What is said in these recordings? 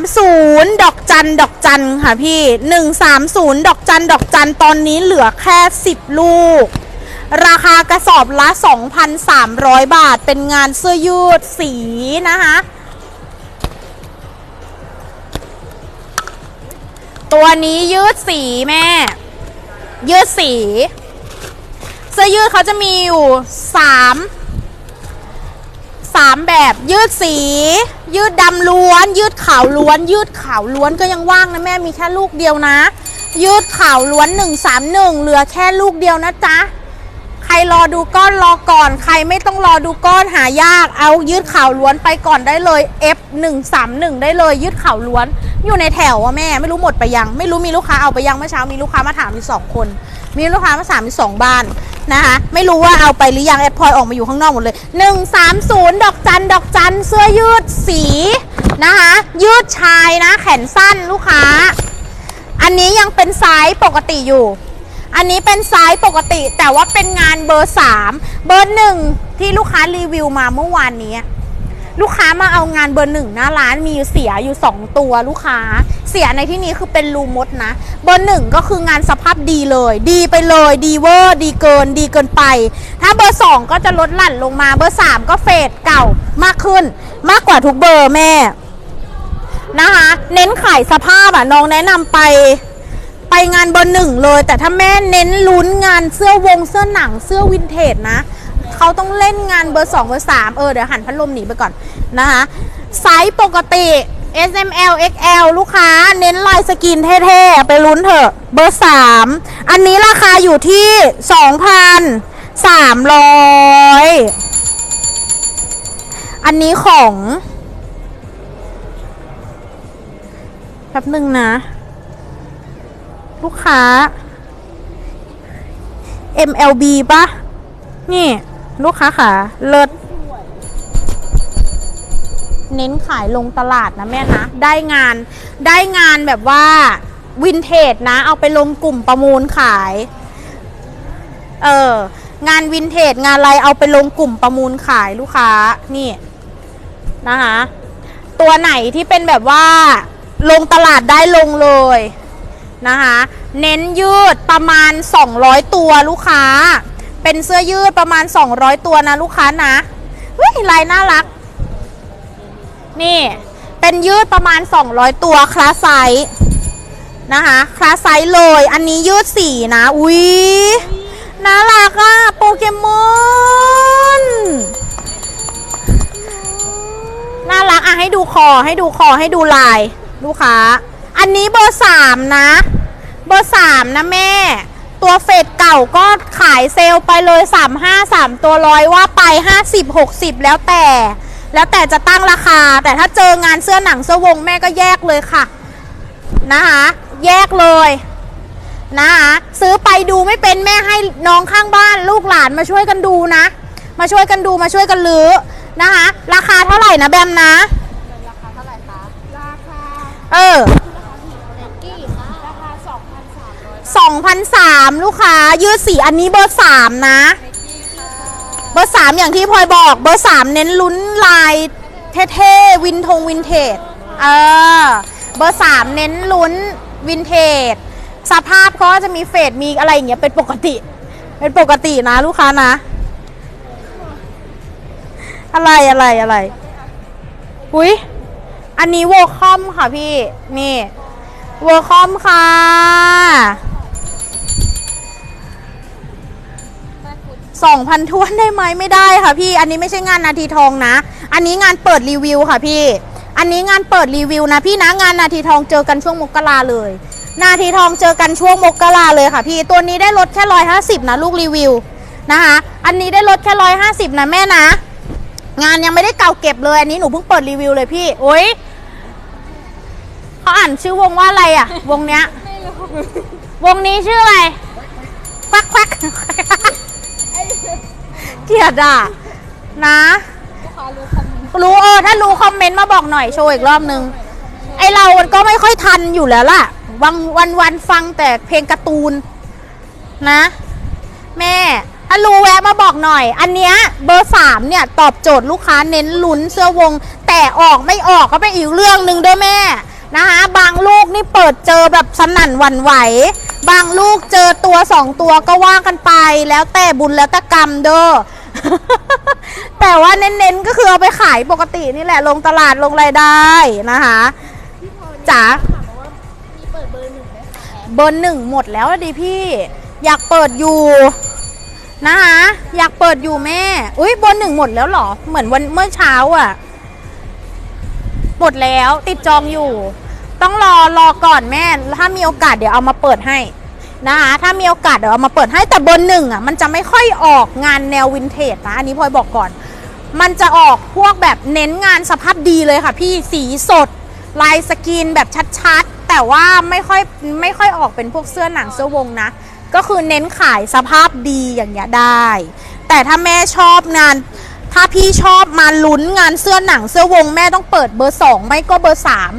130 ดอกจันดอกจันค่ะพี่ 130 ดอกจันดอกจันตอนนี้เหลือแค่ 10 ลูก ราคากระสอบละ 2,300 บาท เป็นงานเสื้อยืดสีนะคะตัวนี้ยืดสีแม่ ยืดสี เสื้อยืดเขาจะมีอยู่สาม สามแบบยืดสี ยืดดำล้วน ยืดขาวล้วน ยืดขาวล้วนก็ยังว่างนะแม่มีแค่ลูกเดียวนะ ยืดขาวล้วน 131 เหลือแค่ลูกเดียวนะจ๊ะ ใครรอดูก้อนรอก่อน ใครไม่ต้องรอดูก้อนหายาก เอายืดข่าวล้วนไปก่อนได้เลย F 1 3 1 ได้เลยยืดข่าวล้วน อยู่ในแถวอะแม่ ไม่รู้หมดไปยัง ไม่รู้มีลูกค้าเอาไปยังเมื่อเช้ามีลูกค้ามาถามมีสองคน มีลูกค้ามาถามมีสองบ้านนะคะไม่รู้ว่าเอาไปหรือยังแอดพลอยออกมาอยู่ข้างนอกหมดเลย 130 ดอกจันดอกจันเสื้อยืดสีนะคะยืดชายนะแขนสั้นลูกค้า อันนี้ยังเป็นไซส์ปกติอยู่ อันนี้เป็นไซส์ปกติแต่ว่าเป็นงานเบอร์ 3 เบอร์หนึ่งที่ลูกค้ารีวิวมาเมื่อวานนี้ ลูกค้ามาเอางานเบอร์หนึ่งหน้าร้านมีอยู่เสียอยู่ 2 ตัวลูกค้า เสียในที่นี้คือเป็นรูมดนะ เบอร์หนึ่งก็คืองานสภาพดีเลย ดีไปเลยดีเวอร์ดีเกินดีเกินไป ถ้าเบอร์ 2 ก็จะลดหลั่นลงมาเบอร์ 3 ก็เฟดเก่ามากขึ้น มากกว่าทุกเบอร์แม่นะคะ เน้นขายสภาพอะน้องแนะนำไป ไปงานเบอร์หนึ่งเลย แต่ถ้าแม่เน้นลุ้นงานเสื้อวงเสื้อหนังเสื้อวินเทจนะเขาต้องเล่นงานเบอร์สองเบอร์สามเออเดี๋ยวหันพัดลมหนีไปก่อนนะคะไซส์ปกติ S M L X L ลูกค้าเน้นลายสกรีนเท่ๆ ไปลุ้นเถอะเบอร์สามอันนี้ราคาอยู่ที่สองพันสามร้อยอันนี้ของแป๊บหนึ่งนะ ลูกค้า MLB ปะนี่ ลูกค้าขาเลิศเน้นขายลงตลาดนะแม่นะ ได้งานได้งานแบบว่าวินเทจนะ เอาไปลงกลุ่มประมูลขาย เอองานวินเทจงานอะไรเอาไปลงกลุ่มประมูลขายลูกค้านี่นะคะตัวไหนที่เป็นแบบว่าลงตลาดได้ลงเลย นะคะ เน้นยืดประมาณ 200 ตัวลูกค้า เป็นเสื้อยืดประมาณ 200 ตัวนะลูกค้านะเฮ้ยลายน่ารัก นี่ เป็นยืดประมาณ 200 ตัวคลาสไซส์นะคะคลาสไซส์เลย อันนี้ยืดสีนะอุ๊ยน่ารักอะโปเกมอนน่ารักอะให้ดูคอให้ดูคอให้ดูลาย ลูกค้า อันนี้เบอร์สามนะ เบอร์สามนะแม่ ตัวเฟดเก่าก็ขายเซลล์ไปเลยสามห้าสามตัวร้อยว่าไปห้าสิบหกสิบแล้วแต่ แล้วแต่จะตั้งราคา แต่ถ้าเจองานเสื้อหนังเสื้อวงแม่ก็แยกเลยค่ะ นะคะ แยกเลยนะคะซื้อไปดูไม่เป็นแม่ให้น้องข้างบ้านลูกหลานมาช่วยกันดูนะ มาช่วยกันดูมาช่วยกันลือ้อนะคะ ราคาเท่าไหร่นะแบมนะ ราคาเท่าไหร่คะ ราคา เออ 2,003ลูกค้า ยืดสีอันนี้เบอร์สามนะ เบอร์สามอย่างที่พลอยบอก เบอร์สามเน้นลุ้นลายเท่ๆ วินทงวินเทจ เออ เบอร์สามเน้นลุ้นวินเทจ สภาพเขาก็จะมีเฟดมีอะไรอย่างเงี้ยเป็นปกติ เป็นปกตินะลูกค้านะ อะไรอะไรอะไร อุ้ยอันนี้โวคอมค่ะพี่ นี่โวอร์คอมค่ะ สองพันทวนได้ไหมไม่ได้ค่ะพี่ อันนี้ไม่ใช่งานนาทีทองนะ อันนี้งานเปิดรีวิวค่ะพี่ อันนี้งานเปิดรีวิวนะพี่นะงานนาทีทองเจอกันช่วงมกราเลย นาทีทองเจอกันช่วงมกราเลยค่ะพี่ ตัวนี้ได้ลดแค่ร้อยห้าสิบนะลูกรีวิวนะคะ อันนี้ได้ลดแค่ร้อยห้าสิบนะแม่นะ งานยังไม่ได้เก่าเก็บเลยอันนี้หนูเพิ่งเปิดรีวิวเลยพี่ โอ๊ยเขาอ่านชื่อวงว่าอะไรอะวงเนี้ยไม่รู้วงนี้ชื่ออะไรควักควัก เกลียดอะ นะ ลูกค้ารู้คำนี้รู้เออถ้ารู้คอมเมนต์มาบอกหน่อยโชว์อีกรอบนึง ไอเรามันก็ไม่ค่อยทันอยู่แล้วล่ะ วันวันวันฟังแต่เพลงการ์ตูน นะ แม่ถถ้ารู้แวะมาบอกหน่อย อันเนี้ยเบอร์สามเนี่ย ตอบโจทย์ลูกค้าเน้นลุ้นเสื้อวง แต่ออกไม่ออกก็เป็นอีกเรื่องหนึ่งเด้อแม่ นะคะบางลูกนี่เปิดเจอแบบสนั่นหวั่นไหว บางลูกเจอตัวสองตัวก็ว่ากันไป แล้วแต่บุญแล้วแต่กรรมเด้อ แต่ว่าเน้นๆก็คือเอาไปขายปกตินี่แหละ ลงตลาดลงรายได้นะคะจ๋าเบอร์หนึ่งหมคะแอปเบอร์หนึ่งหมดแล้วดิพี่ อยากเปิดอยู่นะคะอยากเปิดอยู่แม่อุ้ยเบอร์หนึ่งหมดแล้วเหรอ เหมือนวันเมื่อเช้าอะ หมดแล้วติดจองอยู่ ต้องรอรอก่อนแม่ ถ้ามีโอกาสเดี๋ยวเอามาเปิดให้นะคะถ้ามีโอกาสเดี๋ยวเอามาเปิดให้แต่เบอร์หนึ่งอะมันจะไม่ค่อยออกงานแนววินเทจนะอันนี้พลอยบอกก่อน มันจะออกพวกแบบเน้นงานสภาพดีเลยค่ะพี่สีสด ลายสกรีนแบบชัดๆ แต่ว่าไม่ค่อยไม่ค่อยออกเป็นพวกเสื้อหนังเสื้อวงนะ ก็คือเน้นขายสภาพดีอย่างเงี้ยได้ แต่ถ้าแม่ชอบงาน ถ้าพี่ชอบมาลุ้นงานเสื้อหนังเสื้อวง แม่ต้องเปิดเบอร์สองไม่ก็เบอร์สาม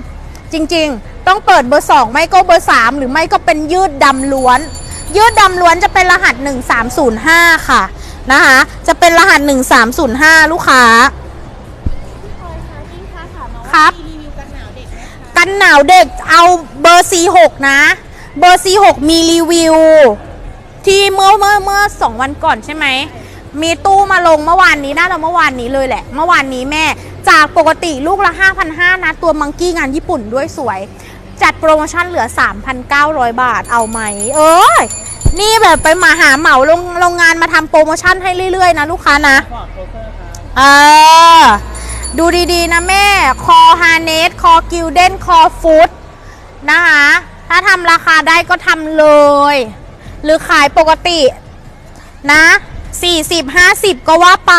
จริงๆ ต้องเปิดเบอร์สองไม่ก็เบอร์สามหรือไม่ก็เป็นยืดดำล้วน ยืดดำล้วนจะเป็นรหัส 1305 ค่ะนะคะจะเป็นรหัส 1305 ลูกค้า พี่พลอยคะพี่คะถามมาครัว่าบ มีรีวิวกันหนาวเด็กไหมคะกันหนาวเด็กเอาเบอร์ C6 นะ เบอร์ C6 มีรีวิว ที่เมื่อเมื่อเมื่อสองวันก่อนใช่ไหม มีตู้มาลงเมื่อวานนี้น่าจะเมื่อวานนี้เลยแหละ เมื่อวานนี้แม่ จากปกติลูกละ 5,500นะตัวมังกี้งานญี่ปุ่นด้วยสวย จัดโปรโมชั่นเหลือ 3,900 บาทเอาไหม เอ้ย นี่แบบไปมาหาเหมาโรงโรงงานมาทำโปรโมชั่นให้เรื่อยๆ นะลูกค้านะเออดูดีๆนะแม่ คอฮาร์เนส คอกิลเด้น คอฟุตนะคะ ถ้าทำราคาได้ก็ทำเลย หรือขายปกตินะ 40 50 ก็ว่าไป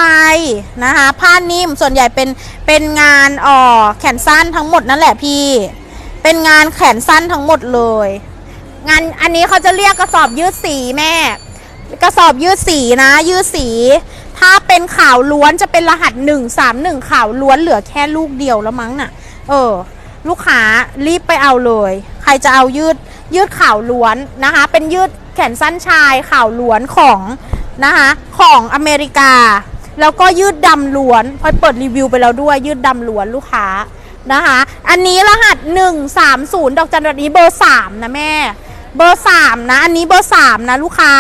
นะคะ ผ้านิ่มส่วนใหญ่เป็นเป็นงานอ่อแขนสั้นทั้งหมดนั่นแหละพี่ เป็นงานแขนสั้นทั้งหมดเลย งานอันนี้เขาจะเรียกกระสอบยืดสีแม่ กระสอบยืดสีนะ ยืดสี ถ้าเป็นข่าวล้วนจะเป็นรหัส 131ข่าวล้วนเหลือแค่ลูกเดียวแล้วมั้งน่ะ เออ ลูกค้ารีบไปเอาเลย ใครจะเอายืดยืดข่าวล้วนนะคะ เป็นยืดแขนสั้นชายข่าวล้วนของ นะคะของอเมริกา แล้วก็ยืดดำล้วนพอยเปิดรีวิวไปแล้วด้วย ยืดดำล้วนลูกค้านะคะ อันนี้รหัส 130 ดอกจันแบบนี้เบอร์ 3 นะแม่ เบอร์ 3 นะ อันนี้เบอร์ 3 นะลูกค้า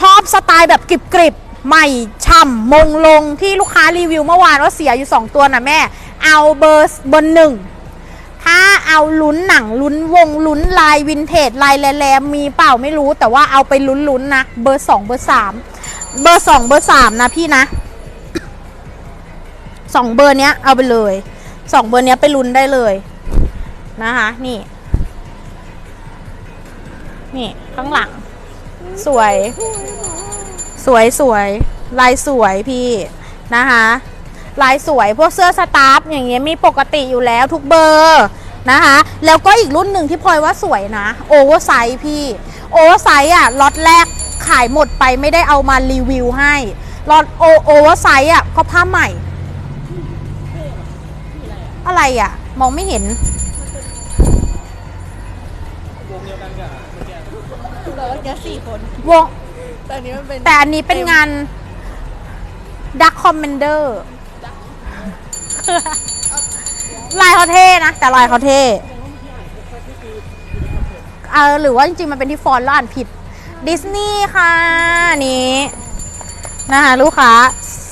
ชอบสไตล์แบบกริบกริบใหม่ฉ่ำมงลงที่ลูกค้ารีวิวเมื่อวานว่าเสียอยู่ 2 ตัวนะแม่ เอาเบอร์เบอร์หนึ่ง ถ้าเอาลุ้นหนังลุ้นวงลุ้นลายวินเทจลายแลมมีเปล่าไม่รู้ แต่ว่าเอาไปลุ้นลุ้นๆนะเบอร์2เบอร์3เบอร์2เบอร์3นะพี่นะสองเบอร์เนี้ยเอาไปเลยสองเบอร์เนี้ยไปลุ้นได้เลยนะคะนี่ นี่ข้างหลัง สวย สวยสวยลายสวยพี่นะคะ ลายสวยพวกเสื้อสตาฟอย่างเงี้ยมีปกติอยู่แล้วทุกเบอร์นะคะ แล้วก็อีกรุ่นหนึ่งที่พลอยว่าสวยนะโอเวอร์ไซส์พี่โอเวอร์ไซส์อะล็อตแรกขายหมดไปไม่ได้เอามารีวิวให้ล็อตโอโอเวอร์ไซส์อะก็ผ้าใหม่ อะไรอะ มองไม่เห็นเราก็แค่สี่คนวงแต่อันนี้มันเป็นแต่อันนี้เป็นงาน Dark Commander ลายเขาเท่นะ แต่ลายเขาเท่เออหรือว่าจริงๆ มันเป็นที่ฟอนต์แล้วอ่านผิด ดิสนีย์ค่ะนี้นะคะลูกค้า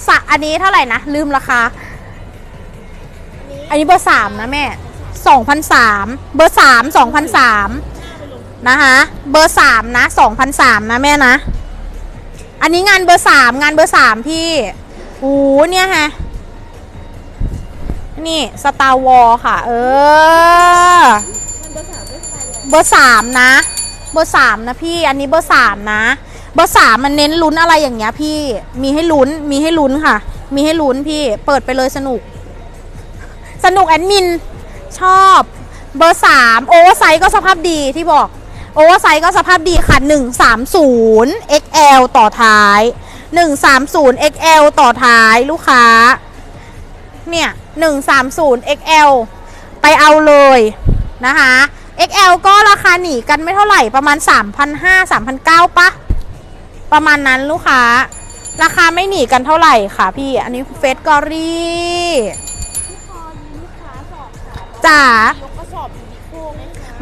สะอันนี้เท่าไหร่นะ ลืมราคา อันนี้เบอร์สามนะแม่สองพันสามเบอร์สามสองพันสามนะคะเบอร์สามนะสองพันสามนะแม่นะ อันนี้งานเบอร์สามงานเบอร์สามพี่โอ้เนี่ยฮะ นี่สตาร์วอลค่ะ เออ เบอร์สามนะ เบอร์สามนะพี่ อันนี้เบอร์สามนะ เบอร์สามมันเน้นลุ้นอะไรอย่างเงี้ยพี่ มีให้ลุ้น มีให้ลุ้นค่ะ มีให้ลุ้นพี่ เปิดไปเลยสนุก สนุกแอดมิน ชอบ เบอร์สามโอเวอร์ไซส์ก็สภาพดีที่บอก โอเวอร์ไซส์ก็สภาพดีค่ะ130 XL ต่อท้าย130 XL ต่อท้ายลูกค้า เนี่ย 130 XL ไปเอาเลยนะคะ XL ก็ราคาหนีกันไม่เท่าไหร่ประมาณ 3,500 3,900ปะประมาณนั้นลูกค้า ราคาไม่หนีกันเท่าไหร่ค่ะพี่ อันนี้เฟสกอรี่จ๋า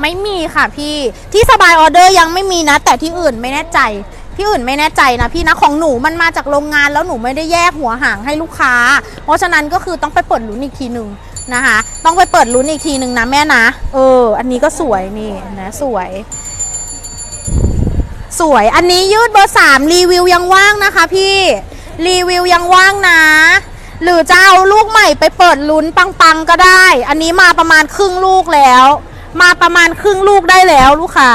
ไม่มีค่ะพี่ที่สบายออเดอร์ยังไม่มีนะ แต่ที่อื่นไม่แน่ใจ ที่อื่นไม่แน่ใจนะพี่นะของหนูมันมาจากโรงงานแล้วหนูไม่ได้แยกหัวหางให้ลูกค้า เพราะฉะนั้นก็คือต้องไปเปิดลุ้นอีกทีหนึ่งนะคะ ต้องไปเปิดลุ้นอีกทีหนึ่งนะแม่นะเออ อันนี้ก็สวยนี่นะสวยสวย อันนี้ยืดเบอร์สามรีวิวยังว่างนะคะพี่ รีวิวยังว่างนะ หรือจะเอาลูกใหม่ไปเปิดลุ้นปังๆก็ได้ อันนี้มาประมาณครึ่งลูกแล้ว มาประมาณครึ่งลูกได้แล้วลูกค้า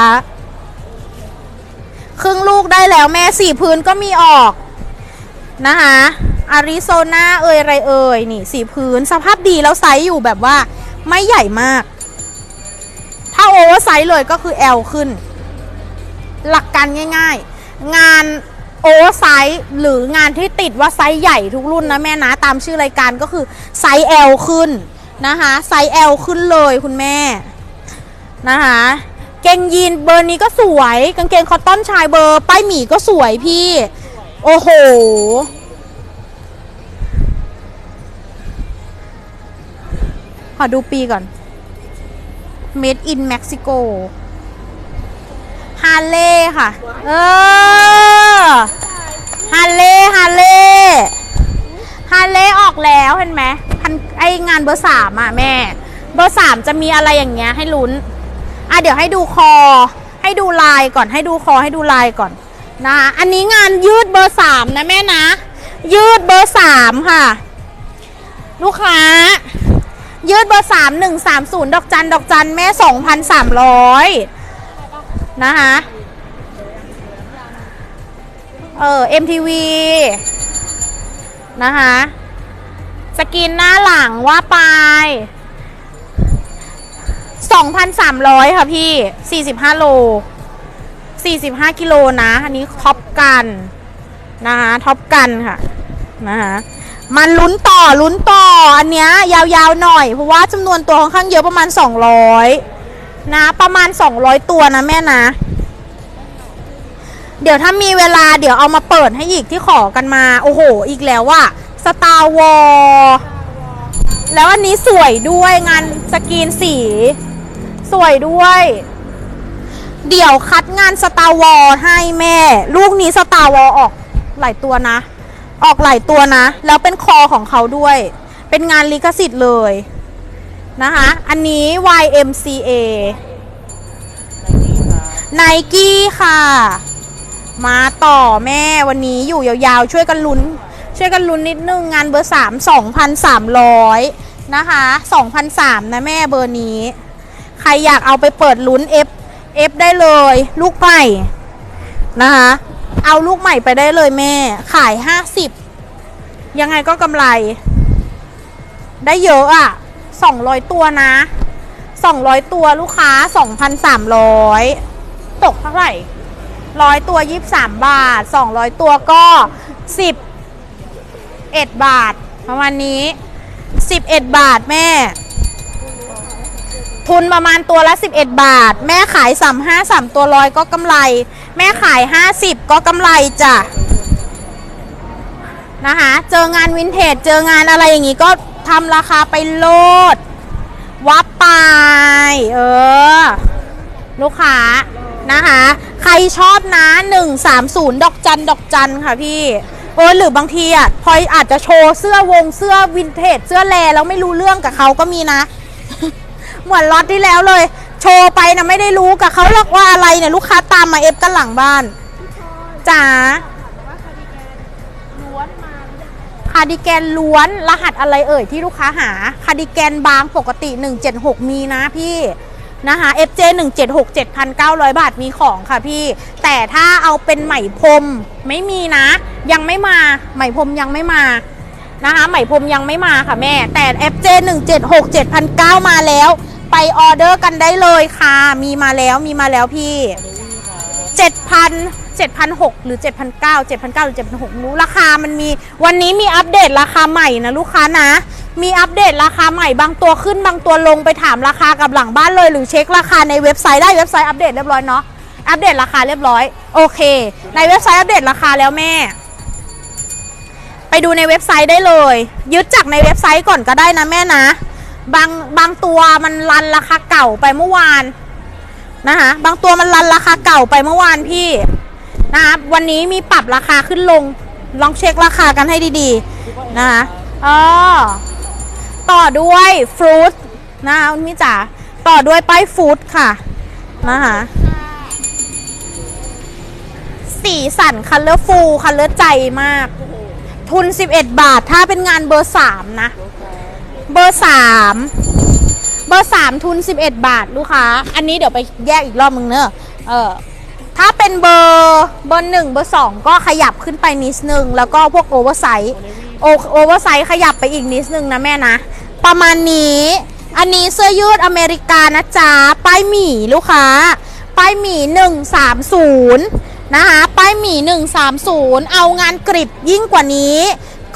ครึ่งลูกได้แล้วแม่สี่พื้นก็มีออกนะคะอาริโซนาเอ่ยไรเอ่ยนี่สี่พื้นสภาพดีแล้วไซส์อยู่แบบว่าไม่ใหญ่มาก ถ้าโอเวอร์ไซส์เลยก็คือ L ขึ้น หลักการง่ายๆ งานโอเวอร์ไซส์หรืองานที่ติดว่าไซส์ใหญ่ทุกรุ่นนะแม่นะ ตามชื่อรายการก็คือไซส์ L ขึ้นนะคะไซส์ L ขึ้นเลยคุณแม่นะคะ เกงยีนเบอร์นี้ก็สวย กางเกงคอตตอนชายเบอร์ป้ายหมีก็สวยพี่ โอ้โห ขอดูปีก่อน Made in Mexico ฮาเล่ค่ะ เออ ฮาเล่ฮาเล่ฮาเล่ออกแล้วเห็นไหม ไองานเบอร์สามอะแม่ เบอร์สามจะมีอะไรอย่างเงี้ยให้ลุ้น อะเดี๋ยวให้ดูคอ ให้ดูลายก่อน ให้ดูคอให้ดูลายก่อนนะคะอันนี้งานยืดเบอร์สามนะแม่นะ ยืดเบอร์สามค่ะ ลูกค้า ยืดเบอร์สามหนึ่งสามศูนย์ดอกจันดอกจันแม่สองพันสามร้อยนะคะเออ MTV นะคะ สกินหน้าหลังว่าไป 2,300 ค่ะพี่ 45 โล 45 กิโลนะ อันนี้ท็อปกันนะคะท็อปกันค่ะนะคะมันลุ้นต่อลุ้นต่อ อันเนี้ยยาวๆหน่อย เพราะว่าจำนวนตัวค่อนข้างเยอะประมาณ 200 นะ ประมาณ 200 ตัวนะแม่นะ เดี๋ยวถ้ามีเวลาเดี๋ยวเอามาเปิดให้อีกที่ขอกันมา โอ้โห อีกแล้วว่าสตาร์วอล แล้วอันนี้สวยด้วยงานสกรีนสี สวยด้วย เดี๋ยวคัดงานสตาร์วอลให้แม่ ลูกนี้สตาร์วอลออกหลายตัวนะ ออกหลายตัวนะ แล้วเป็นคอของเขาด้วย เป็นงานลิขสิทธิ์เลยนะคะ อันนี้ YMCA ไนกี้ค่ะ มาต่อแม่วันนี้อยู่ยาวๆ ช่วยกันลุ้น ช่วยกันลุ้นนิดนึงงานเบอร์สามสองพันสามร้อย นะคะสองพันสามนะแม่เบอร์นี้ ใครอยากเอาไปเปิดลุ้น F F ได้เลย ลูกใหม่นะคะ เอาลูกใหม่ไปได้เลยแม่ ขายห้าสิบยังไงก็กำไร ได้เยอะอะสองร้อยตัวนะสองร้อยตัวลูกค้าสองพันสามร้อยตกเท่าไหร่ร้อยตัวยี่สามบาทสองร้อยตัวก็สิบเอ็ดบาทประมาณนี้ สิบเอ็ดบาทแม่ ทุนประมาณตัวละ 11 บาท แม่ขาย3 5 3ตัวร้อยก็กำไร แม่ขาย 50 ก็กำไรจ้ะนะคะเจองานวินเทจเจองานอะไรอย่างงี้ก็ทำราคาไปโลด วับไปเออ ลูกค้านะคะ ใครชอบนะ 130 ดอกจันดอกจันค่ะพี่ เออหรือบางทีอะพลอยอาจจะโชว์เสื้อวงเสื้อวินเทจเสื้อแลแล้วไม่รู้เรื่องกับเขาก็มีนะ เหมือนล็อตที่แล้วเลย โชว์ไปนะไม่ได้รู้กับเขาหรอกว่าอะไรเนี่ยลูกค้าตามมาเอฟกันหลังบ้านจ๋าล้วนมาแล้วเนี่ยคาร์ดิแกนล้วนรหัสอะไรเอ่ยที่ลูกค้าหาคาร์ดิแกนบางปกติ 176 มีนะพี่ นะคะ FJ 176 7,900 บาทมีของค่ะพี่ แต่ถ้าเอาเป็นไหมพรมไม่มีนะ ยังไม่มาไหมพรมยังไม่มานะคะไหมพรมยังไม่มาค่ะแม่ แต่ FJ 176 7,900มาแล้ว ไปออเดอร์กันได้เลยค่ะ มีมาแล้วมีมาแล้วพี่7,000 7,600 หรือ 7,900 7,900 หรือ 7,600รู้ราคามันมีวันนี้มีอัปเดตราคาใหม่นะลูกค้านะ มีอัปเดตราคาใหม่บางตัวขึ้นบางตัวลงไปถามราคากับหลังบ้านเลย หรือเช็คราคาในเว็บไซต์ได้เว็บไซต์อัปเดตเรียบร้อยเนาะอัปเดตราคาเรียบร้อยโอเค ในเว็บไซต์อัปเดตราคาแล้วแม่ ไปดูในเว็บไซต์ได้เลย ยึดจากในเว็บไซต์ก่อนก็ได้นะแม่นะ บางบางตัวมันรันราคาเก่าไปเมื่อวานนะคะบางตัวมันรันราคาเก่าไปเมื่อวานพี่ นะคะวันนี้มีปรับราคาขึ้นลง ลองเช็คราคากันให้ดีๆนะคะอ๋อต่อด้วยฟรุตนะคะคุณพี่จ๋าต่อด้วยป้ายฟู้ดค่ะนะคะสีสันคัลเลอร์ฟูลคัลเลอร์ใจมาก ทุน 11 บาท ถ้าเป็นงานเบอร์3นะ เบอร์3เบอร์3ทุน 11 บาท ลูกค้า อันนี้เดี๋ยวไปแยกอีกรอบมึงเนอะเออ ถ้าเป็นเบอร์เบอร์หนึ่งเบอร์สองก็ขยับขึ้นไปนิดนึง แล้วก็พวกโอเวอร์ไซส์โอโอเวอร์ไซส์ขยับไปอีกนิดนึงนะแม่นะ ประมาณนี้ อันนี้เสื้อยืดอเมริกานะจ๊ะป้ายหมีลูกค้าป้ายหมี่130 นะคะป้ายหมี่130 เอางานกริบยิ่งกว่านี้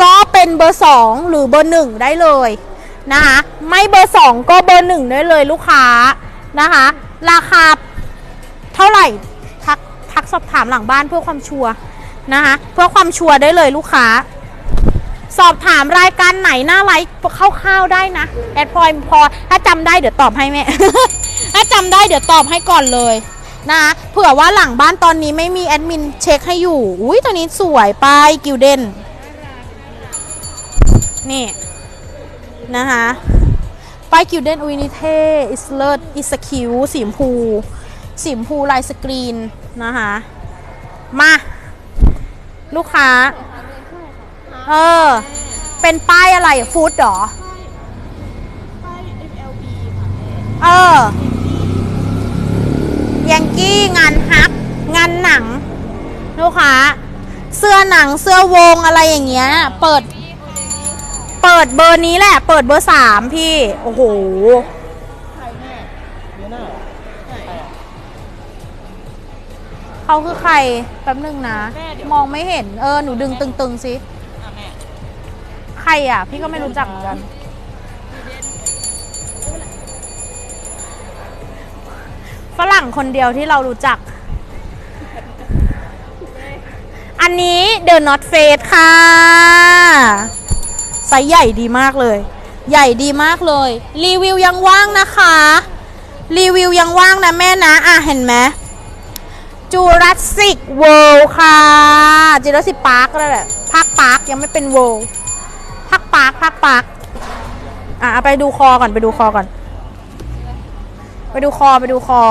ก็เป็นเบอร์ 2 หรือเบอร์ 1 ได้เลยนะคะไม่เบอร์ 2 ก็เบอร์ 1 ได้เลยลูกค้านะคะราคาเท่าไหร่ ทักสอบถามหลังบ้านเพื่อความชัวร์นะคะเพื่อความชัวร์ได้เลยลูกค้า สอบถามรายการไหนหน้าไลฟ์คร่าวๆได้นะแอดพอยพอถ้าจำได้เดี๋ยวตอบให้แม่ถ้าจำได้เดี๋ยวตอบให้ก่อนเลยนะคะเผื่อว่าหลังบ้านตอนนี้ไม่มีแอดมินเช็คให้อยู่อุ้ยตัวนี้สวยไปกิวเดนนี่นะคะป้ายกิวเดนอุยนิเทอิสเลอร์อิสคิวสีมพูสีมพูลายสกรีน นะคะ มา ลูกค้า เออ เป็นป้ายอะไรฟู้ดหรอป้าย MLB ค่ะแม่เออ ยังกี้งานฮัก งานหนัง ลูกค้า เสื้อหนังเสื้อวงอะไรอย่างเงี้ย เปิด เปิดเบอร์นี้แหละ เปิดเบอร์สามพี่ โอ้โห เขาคือใครแป๊บหนึ่งนะมองไม่เห็นเออหนูดึงตึงๆสิใครอะ พี่ก็ไม่รู้จักเหมือนกัน ฝรั่งคนเดียวที่เรารู้จัก อันนี้ The Not Face ค่ะไซส์ใหญ่ดีมากเลย ใหญ่ดีมากเลย รีวิวยังว่างนะคะ รีวิวยังว่างนะแม่นะ อะเห็นไหม จูราสสิกเวิลด์ค่ะจูราสสิกพาร์คแล้วแหละภาคพาร์คยังไม่เป็นเวิลด์ภาคพาร์คภาคพาร์คอะเอาไปดูคอก่อนไปดูคอก่อน ไปดูคอไปดูคอ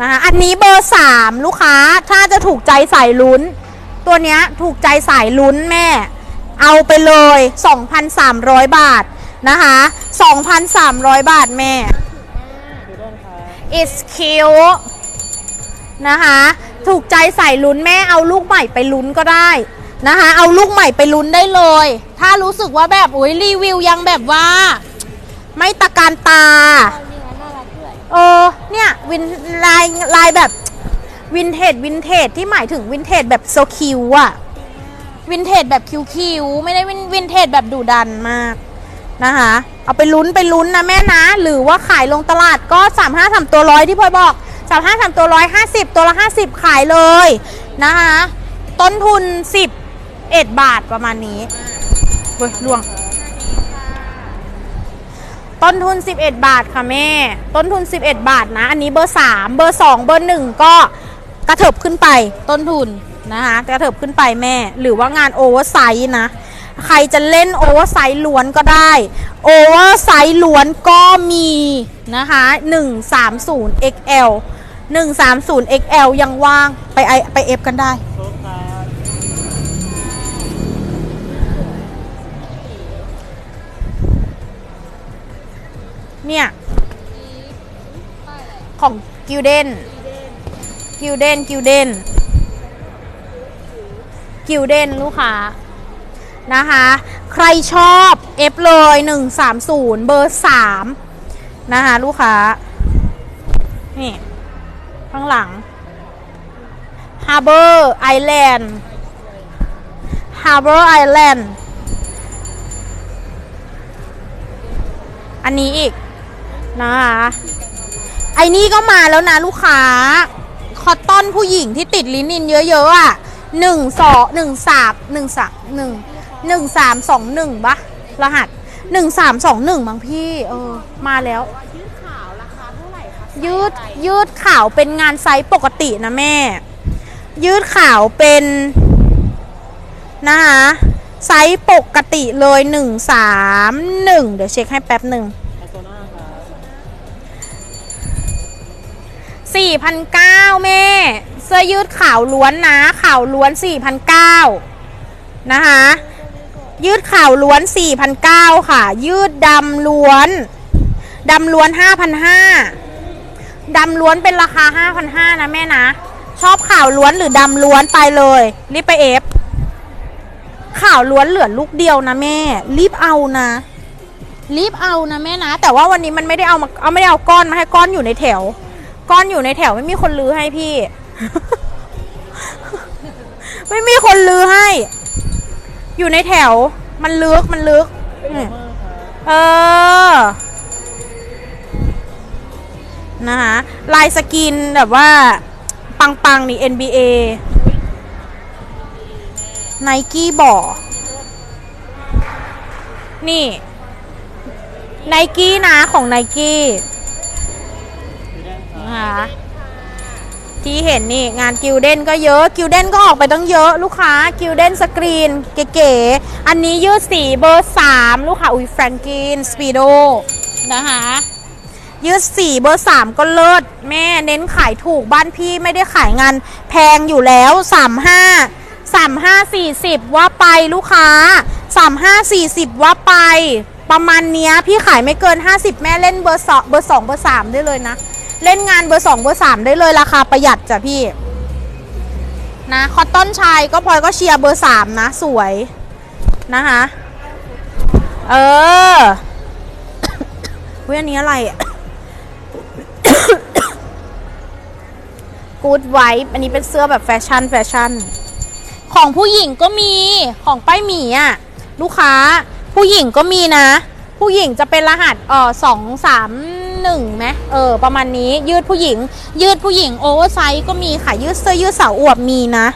นะคะอันนี้เบอร์สามลูกค้าถ้าจะถูกใจสายลุ้น ตัวเนี้ยถูกใจสายลุ้นแม่ เอาไปเลย 2,300 บาทนะคะ 2,300 บาทแม่ is cute นะคะ ถูกใจใส่ลุ้นแม่เอาลูกใหม่ไปลุ้นก็ได้นะคะ เอาลูกใหม่ไปลุ้นได้เลย ถ้ารู้สึกว่าแบบอุ้ยรีวิวยังแบบว่า ไม่ตะการตาตอนนี้น่ารักด้วยเออเนี่ยวินลายลายแบบวินเทจวินเทจที่หมายถึงวินเทจแบบโซคิวอะวินเทจแบบคิวคิวไม่ได้วินวินเทจแบบดุดันมากนะคะ เอาไปลุ้นไปลุ้นนะแม่นะ หรือว่าขายลงตลาดก็สามห้าสามตัวร้อยที่พลอยบอก สามห้าสามตัวร้อยห้าสิบตัวละห้าสิบขายเลยนะคะต้นทุนสิบเอ็ดบาทประมาณนี้เว้ยล่วง ต้นทุน 11 บาทค่ะแม่ ต้นทุน 11 บาทนะ อันนี้เบอร์ 3 เบอร์ 2 เบอร์ 1 ก็กระเถิบขึ้นไปต้นทุนนะคะกระเถิบขึ้นไปแม่ หรือว่างานโอเวอร์ไซส์นะ ใครจะเล่นโอเวอร์ไซส์ล้วนก็ได้ โอเวอร์ไซส์ล้วนก็มีนะคะ 130 XL 130 XL ยังว่างไปไอไปเอฟกันได้ เนี่ย ของกิลเดนกิลเดนกิลเดนกิลเดนลูกค้า นะคะ ใครชอบเอฟเลย 130 เบอร์ 3 นะคะ ลูกค้า นี่ ข้างหลัง Harbor Island Harbor Island อันนี้อีกนะคะไอ้นี่ก็มาแล้วนะลูกค้า คอตตอนผู้หญิงที่ติดลินินเยอะๆอะหนึ่งสองหนึ่งสามหนึ่งสามหนึ่ง หนึ่งสามสองหนึ่งปะรหัสหนึ่งสามสองหนึ่งบางพี่ เออ มาแล้ว ยืดขาวราคาเท่าไหร่คะยืดยืดขาวเป็นงานไซส์ปกตินะแม่ ยืดขาวเป็นนะคะไซส์ปกติเลยหนึ่งสามหนึ่งเดี๋ยวเช็คให้แป๊บหนึ่งสี่พันเก้าแม่ เสื้อยืดขาวล้วนนะขาวล้วนสี่พันเก้านะคะ ยืดขาวล้วน 4,900 ค่ะ ยืดดำล้วนดำล้วน 5,500ดำล้วนเป็นราคา 5,500 นะแม่นะ ชอบข่าวล้วนหรือดำล้วนไปเลยรีบไปเอฟข่าวล้วนเหลือลูกเดียวนะแม่ รีบเอานะ รีบเอานะแม่นะ แต่ว่าวันนี้มันไม่ได้เอามาเอาไม่ได้เอาก้อนมาให้ก้อนอยู่ในแถว ก้อนอยู่ในแถวไม่มีคนลื้อให้พี่ ไม่มีคนลื้อให้ อยู่ในแถว มันลึก มันลึกนี่เออ นะคะลายสกินแบบว่า ปังๆ นี่ NBA ไนกี้บ่อ นี่ไนกี้นะของไนกี้นะคะ ที่เห็นนี่งานกิลเด้นก็เยอะกิลเด้นก็ออกไปตั้งเยอะลูกค้ากิลเด้นสกรีนเก๋ๆอันนี้ยืดสีเบอร์ 3 ลูกค้าอุ้ยแฟรงกินสปีโดนะคะยืดสีเบอร์สามก็เลิศแม่เน้นขายถูกบ้านพี่ไม่ได้ขายงานแพงอยู่แล้วสามห้าสามห้าสี่สิบว่าไปลูกค้าสามห้าสี่สิบว่าไป ประมาณเนี้ยพี่ขายไม่เกิน50แม่เล่นเบอร์สองเบอร์สองเบอร์สามได้เลยนะ เล่นงานเบอร์สองเบอร์สามได้เลยราคาประหยัดจ้ะพี่ นะคอตตอนชายก็พลอยก็เชียร์เบอร์สามนะ สวยนะคะเออเว้ยอันนี้อะไรกูดไว e อันนี้เป็นเสื้อแบบแฟชั่นแฟชั่น ของผู้หญิงก็มีของป้ายหมีอะ ลูกค้าผู้หญิงก็มีนะ ผู้หญิงจะเป็นรหัสเออสองสาม หนึ่งไหมเออ ประมาณนี้ยืดผู้หญิง ยืดผู้หญิงโอเวอร์ไซส์ก็มีค่ะยืดเสื้อยืดสาวอวบมีนะ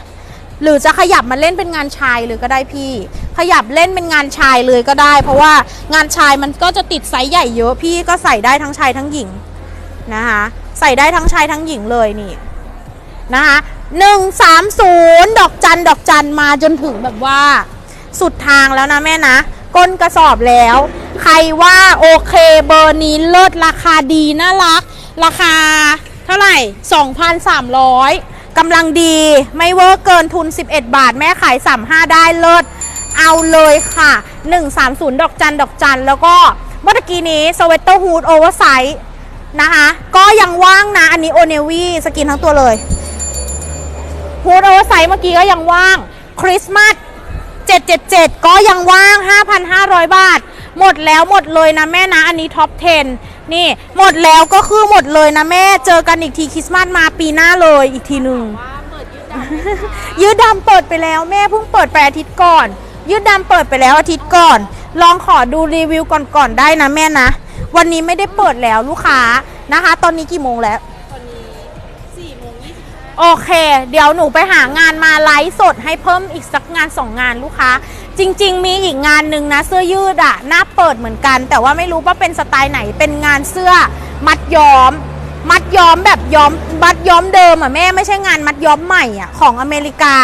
หรือจะขยับมาเล่นเป็นงานชายเลยก็ได้พี่ ขยับเล่นเป็นงานชายเลยก็ได้ เพราะว่างานชายมันก็จะติดไซส์ใหญ่เยอะพี่ก็ใส่ได้ทั้งชายทั้งหญิงนะคะใส่ได้ทั้งชายทั้งหญิงเลยนี่นะคะหนึ่งสามศูนย์ดอกจันดอกจันมาจนถึงแบบว่า สุดทางแล้วนะแม่นะ ก้นกระสอบแล้ว ใครว่าโอเคเบอร์นี้เลิศราคาดีน่ารัก ราคาเท่าไหร่ 2,300กำลังดีไม่เวอร์เกินทุน 11 บาท แม่ขาย 35 ได้เลิศเอาเลยค่ะ 130 ดอกจันดอกจันแล้วก็เมื่อกี้นี้สเวตเตอร์ฮูดโอเวอร์ไซส์นะคะ ก็ยังว่างนะ อันนี้โอเนวีสกินทั้งตัวเลยฮูดโอเวอร์ไซส์เมื่อกี้ก็ยังว่างคริสต์มาส777 ก็ยังว่าง 5,500 บาท หมดแล้วหมดเลยนะแม่นะอันนี้ท็อป 10 นี่หมดแล้วก็คือหมดเลยนะแม่เจอกันอีกทีคริสต์มาสมาปีหน้าเลยอีกทีหนึ่งว่าเปิดยืดดำไหมคะยืดดำเปิดไปแล้วแม่เพิ่งเปิดไปอาทิตย์ก่อน ยืดดำเปิดไปแล้วอาทิตย์ก่อน ลองขอดูรีวิวก่อนๆได้นะแม่นะ วันนี้ไม่ได้เปิดแล้วลูกค้านะคะ ตอนนี้กี่โมงแล้ว โอเค เดี๋ยวหนูไปหางานมาไลฟ์สดให้เพิ่มอีกสักงานสองงานลูกค้า จริง ๆ มีอีกงานหนึ่งนะเสื้อยืดอะหน้าเปิดเหมือนกัน แต่ว่าไม่รู้ว่าเป็นสไตล์ไหนเป็นงานเสื้อมัดย้อม มัดย้อมแบบย้อมมัดย้อมเดิมอะแม่ไม่ใช่งานมัดย้อมใหม่อะของอเมริกา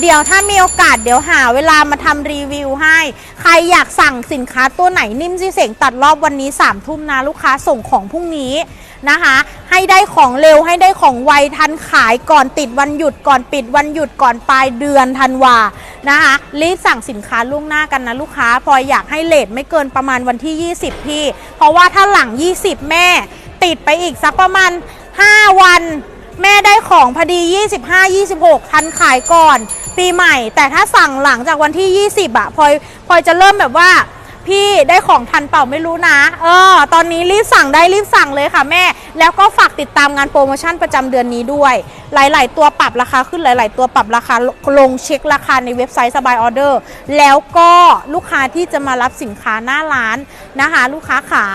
เดี๋ยวถ้ามีโอกาสเดี๋ยวหาเวลามาทำรีวิวให้ ใครอยากสั่งสินค้าตัวไหนนิ่มซีเสงตัดรอบวันนี้3ามทุ่มนะลูกค้าส่งของพรุ่งนี้ นะคะ ให้ได้ของเร็วให้ได้ของไวทันขายก่อนติดวันหยุดก่อนปิดวันหยุดก่อนปลายเดือนธันวานะคะรีบสั่งสินค้าล่วงหน้ากันนะลูกค้าพลอยอยากให้เลทไม่เกินประมาณวันที่ 20 พี่ เพราะว่าถ้าหลัง 20 แม่ ติดไปอีกสักประมาณ 5 วัน แม่ได้ของพอดี 25 26 ทันขายก่อน ปีใหม่ แต่ถ้าสั่งหลังจากวันที่ 20อะพลอยพลอยจะเริ่มแบบว่า พี่ได้ของทันเปล่าไม่รู้นะ เออ ตอนนี้รีบสั่งได้รีบสั่งเลยค่ะแม่ แล้วก็ฝากติดตามงานโปรโมชั่นประจำเดือนนี้ด้วย หลาย ๆ ตัวปรับราคาขึ้นหลาย ๆ ตัวปรับราคาลงเช็คราคาในเว็บไซต์สบายออเดอร์แล้วก็ลูกค้าที่จะมารับสินค้าหน้าร้านนะคะ ลูกค้าขา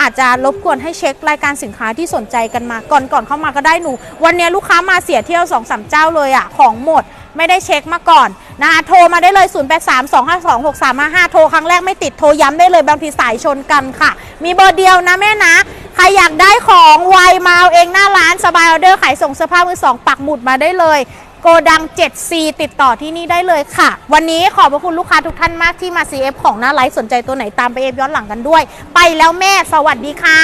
อาจจะรบกวนให้เช็ครายการสินค้าที่สนใจกันมาก่อนก่อนเข้ามาก็ได้หนู วันนี้ลูกค้ามาเสียเที่ยว2อสเจ้าเลยอะของหมด ไม่ได้เช็คมาก่อนนะคะโทรมาได้เลย 0 8 3 2 5 2 6 3 5 5 โทรครั้งแรกไม่ติดโทรย้ำได้เลยบางทีสายชนกันค่ะ มีเบอร์เดียวนะแม่นะ ใครอยากได้ของไวมาเอาเองหน้าร้านสบายออเดอร์ขายส่งเสื้อผ้ามือสองปักหมุดมาได้เลยโกดัง 7C ติดต่อที่นี่ได้เลยค่ะ วันนี้ขอบพระคุณลูกค้าทุกท่านมากที่มา CF ของหน้าไลฟ์สนใจตัวไหนตามไปเอฟย้อนหลังกันด้วย ไปแล้วแม่สวัสดีค่ะ